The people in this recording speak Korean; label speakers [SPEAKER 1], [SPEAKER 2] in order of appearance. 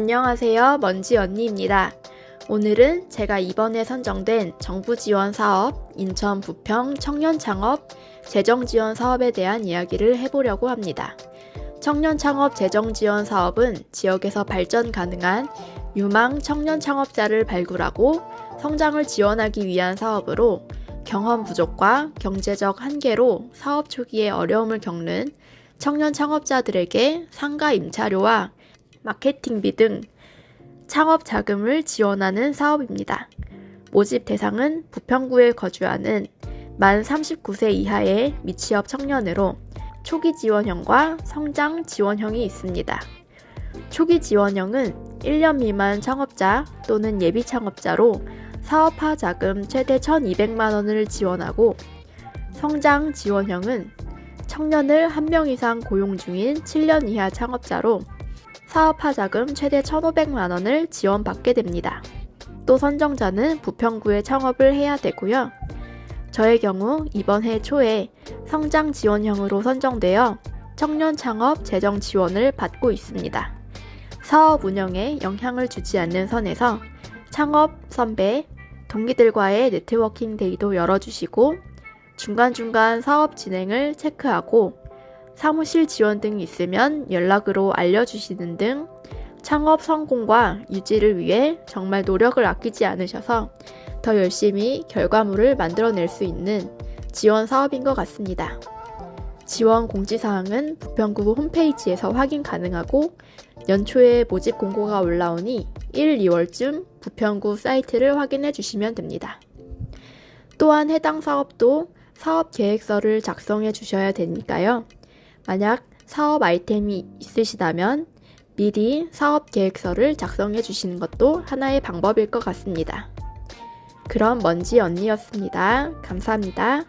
[SPEAKER 1] 안녕하세요. 먼지 언니입니다. 오늘은 제가 이번에 선정된 정부 지원 사업, 인천 부평 청년 창업 재정 지원 사업에 대한 이야기를 해보려고 합니다. 청년 창업 재정 지원 사업은 지역에서 발전 가능한 유망 청년 창업자를 발굴하고 성장을 지원하기 위한 사업으로 경험 부족과 경제적 한계로 사업 초기에 어려움을 겪는 청년 창업자들에게 상가 임차료와 마케팅비 등 창업 자금을 지원하는 사업입니다. 모집 대상은 부평구에 거주하는 만 39세 이하의 미취업 청년으로 초기 지원형과 성장 지원형이 있습니다. 초기 지원형은 1년 미만 창업자 또는 예비 창업자로 사업화 자금 최대 1,200만 원을 지원하고 성장 지원형은 청년을 한명 이상 고용 중인 7년 이하 창업자로 사업화 자금 최대 1,500만 원을 지원받게 됩니다. 또 선정자는 부평구에 창업을 해야 되고요. 저의 경우 이번 해 초에 성장 지원형으로 선정되어 청년 창업 재정 지원을 받고 있습니다. 사업 운영에 영향을 주지 않는 선에서 창업 선배, 동기들과의 네트워킹 데이도 열어주시고 중간중간 사업 진행을 체크하고 사무실 지원 등이 있으면 연락으로 알려주시는 등 창업 성공과 유지를 위해 정말 노력을 아끼지 않으셔서 더 열심히 결과물을 만들어낼 수 있는 지원 사업인 것 같습니다. 지원 공지사항은 부평구 홈페이지에서 확인 가능하고 연초에 모집 공고가 올라오니 1, 2월쯤 부평구 사이트를 확인해 주시면 됩니다. 또한 해당 사업도 사업 계획서를 작성해 주셔야 되니까요. 만약 사업 아이템이 있으시다면 미리 사업 계획서를 작성해 주시는 것도 하나의 방법일 것 같습니다. 그럼 먼지 언니였습니다. 감사합니다.